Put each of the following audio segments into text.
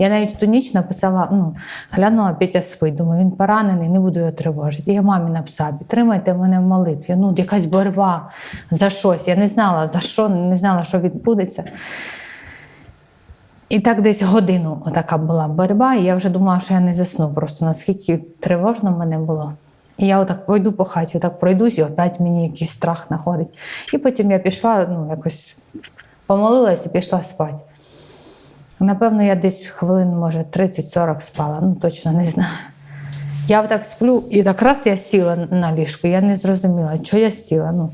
Я навіть ту ніч написала, ну, глянула Петя спить, думаю, він поранений, не буду його тривожити. Я мамі написала, підтримайте мене в молитві. Ну, якась боротьба за щось. Я не знала за що, не знала, що відбудеться. І так десь годину така була боротьба, і я вже думала, що я не засну. Просто наскільки тривожно мене було. І я отак пойду по хаті, отак пройдусь, і опять мені якийсь страх находить. І потім я пішла, ну, якось помолилась і пішла спати. Напевно, я десь хвилин, може, 30-40 спала, ну точно не знаю. Я так сплю, і так раз я сіла на ліжку, я не зрозуміла, що я сіла. Ну,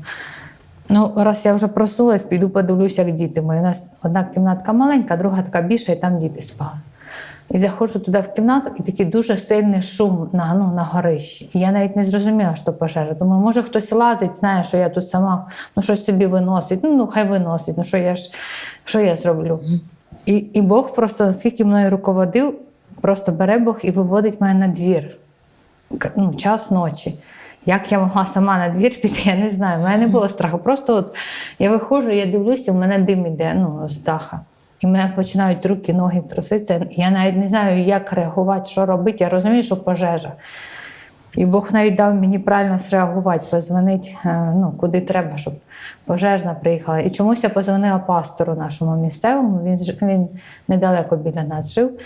ну раз я вже проснулась, піду подивлюся, як діти мої. У нас одна кімнатка маленька, друга така більша, і там діти спали. І заходжу туди в кімнату, і такий дуже сильний шум на, ну, на горищі. І я навіть не зрозуміла, що пожежа. Думаю, може хтось лазить, знає, що я тут сама, ну щось собі виносить. Ну, ну хай виносить, ну що я ж що я зроблю? І, і Бог просто наскільки мною руководив, просто бере Бог і виводить мене на двір. Ну, час ночі. Як я могла сама на двір піти, я не знаю. У мене не було страху. Просто от я виходжу, я дивлюся, в мене дим іде ну, з даха. І в мене починають руки, ноги труситися. Я навіть не знаю, як реагувати, що робити. Я розумію, що пожежа. І Бог навіть дав мені правильно зреагувати, позвонити ну, куди треба, щоб пожежна приїхала. І чомусь я позвонила пастору нашому місцевому, він, він недалеко біля нас жив.